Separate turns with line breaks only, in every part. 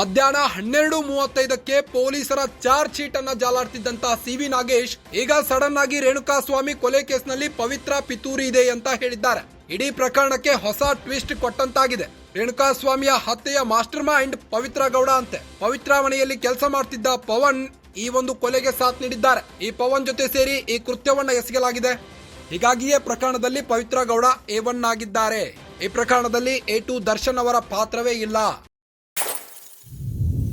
ಮಧ್ಯಾಹ್ನ ಹನ್ನೆರಡು ಮೂವತ್ತೈದಕ್ಕೆ ಪೊಲೀಸರ ಚಾರ್ಜ್ ಶೀಟ್ ಅನ್ನ ಜಾಲಾಡ್ತಿದ್ದಂತ ಸಿ ವಿ ನಾಗೇಶ್, ಈಗ ಸಡನ್ ಆಗಿ ರೇಣುಕಾಸ್ವಾಮಿ ಕೊಲೆ ಕೇಸ್ನಲ್ಲಿ ಪವಿತ್ರ ಪಿತೂರಿ ಇದೆ ಅಂತ ಹೇಳಿದ್ದಾರೆ. ಇಡೀ ಪ್ರಕರಣಕ್ಕೆ ಹೊಸ ಟ್ವಿಸ್ಟ್ ಕೊಟ್ಟಂತಾಗಿದೆ. ರೇಣುಕಾಸ್ವಾಮಿಯ ಹತ್ಯೆಯ ಮಾಸ್ಟರ್ ಮೈಂಡ್ ಪವಿತ್ರ ಗೌಡ ಅಂತೆ. ಪವಿತ್ರ ಮನೆಯಲ್ಲಿ ಕೆಲಸ ಮಾಡ್ತಿದ್ದ ಪವನ್ ಈ ಒಂದು ಕೊಲೆಗೆ ಸಾಥ್ ನೀಡಿದ್ದಾರೆ. ಈ ಪವನ್ ಜೊತೆ ಸೇರಿ ಈ ಕೃತ್ಯವನ್ನ ಎಸಗಲಾಗಿದೆ. ಹೀಗಾಗಿಯೇ ಪ್ರಕರಣದಲ್ಲಿ ಪವಿತ್ರ ಗೌಡ ಎ ಆಗಿದ್ದಾರೆ. ಈ ಪ್ರಕರಣದಲ್ಲಿ ಎ ಟು ದರ್ಶನ್ ಅವರ ಪಾತ್ರವೇ ಇಲ್ಲ.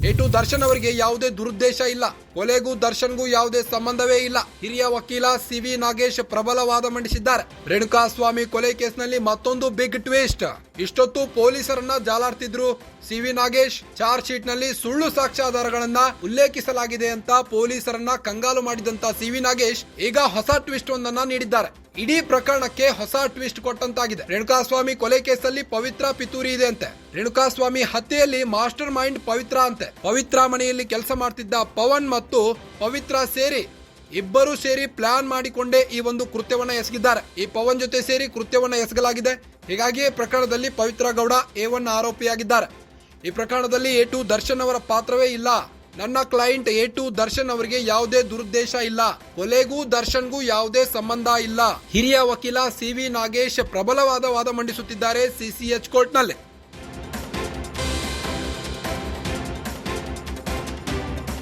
ಎ ಟು ದರ್ಶನ್ ಅವರಿಗೆ ಯಾವುದೇ ದುರುದ್ದೇಶ ಇಲ್ಲ. ಕೊಲೆಗೂ ದರ್ಶನ್ಗೂ ಯಾವುದೇ ಸಂಬಂಧವೇ ಇಲ್ಲ. ಹಿರಿಯ ವಕೀಲ ಸಿ ವಿ ನಾಗೇಶ್ ಪ್ರಬಲ ವಾದ ಮಂಡಿಸಿದ್ದಾರೆ. ರೇಣುಕಾಸ್ವಾಮಿ ಕೊಲೆ ಕೇಸ್ನಲ್ಲಿ ಮತ್ತೊಂದು ಬಿಗ್ ಟ್ವಿಸ್ಟ್ ಇಷ್ಟೊತ್ತು ಪೊಲೀಸರನ್ನ ಜಾಲಾಡ್ತಿದ್ರು. ಸಿ ವಿ ನಾಗೇಶ್ ಚಾರ್ಜ್ ಶೀಟ್ನಲ್ಲಿ ಸುಳ್ಳು ಸಾಕ್ಷ್ಯಾಧಾರಗಳನ್ನ ಉಲ್ಲೇಖಿಸಲಾಗಿದೆ ಅಂತ ಪೊಲೀಸರನ್ನ ಕಂಗಾಲು ಮಾಡಿದಂತ ಸಿ ವಿ ನಾಗೇಶ್ ಈಗ ಹೊಸ ಟ್ವಿಸ್ಟ್ ಒಂದನ್ನ ನೀಡಿದ್ದಾರೆ. ಇಡೀ ಪ್ರಕರಣಕ್ಕೆ ಹೊಸ ಟ್ವಿಸ್ಟ್ ಕೊಟ್ಟಂತಾಗಿದೆ. ರೇಣುಕಾಸ್ವಾಮಿ ಕೊಲೆ ಕೇಸಲ್ಲಿ ಪವಿತ್ರ ಪಿತೂರಿ ಇದೆ ಅಂತೆ. ರೇಣುಕಾಸ್ವಾಮಿ ಹತ್ಯೆಯಲ್ಲಿ ಮಾಸ್ಟರ್ ಮೈಂಡ್ ಪವಿತ್ರ ಅಂತೆ. ಪವಿತ್ರ ಮನೆಯಲ್ಲಿ ಕೆಲಸ ಮಾಡ್ತಿದ್ದ ಪವನ್ ಮತ್ತು ಪವಿತ್ರ ಸೇರಿ ಇಬ್ಬರು ಸೇರಿ ಪ್ಲಾನ್ ಮಾಡಿಕೊಂಡೇ ಈ ಒಂದು ಕೃತ್ಯವನ್ನ ಎಸಗಿದ್ದಾರೆ. ಈ ಪವನ್ ಜೊತೆ ಸೇರಿ ಕೃತ್ಯವನ್ನ ಎಸಗಲಾಗಿದೆ. ಹೀಗಾಗಿಯೇ ಪ್ರಕರಣದಲ್ಲಿ ಪವಿತ್ರ ಗೌಡ ಎ ಒನ್ ಆರೋಪಿಯಾಗಿದ್ದಾರೆ. ಈ ಪ್ರಕರಣದಲ್ಲಿ ಎ ಟು ದರ್ಶನ್ ಅವರ ಪಾತ್ರವೇ ಇಲ್ಲ. ನನ್ನ ಕ್ಲೈಂಟ್ ಎ ಟು ದರ್ಶನ್ ಅವರಿಗೆ ಯಾವುದೇ ದುರುದ್ದೇಶ ಇಲ್ಲ. ಕೊಲೆಗೂ ದರ್ಶನ್ಗೂ ಯಾವುದೇ ಸಂಬಂಧ ಇಲ್ಲ. ಹಿರಿಯ ವಕೀಲ ಸಿ ವಿ ನಾಗೇಶ್ ಪ್ರಬಲವಾದ ವಾದ ಮಂಡಿಸುತ್ತಿದ್ದಾರೆ ಸಿಸಿಎಚ್ ಕೋರ್ಟ್ನಲ್ಲಿ.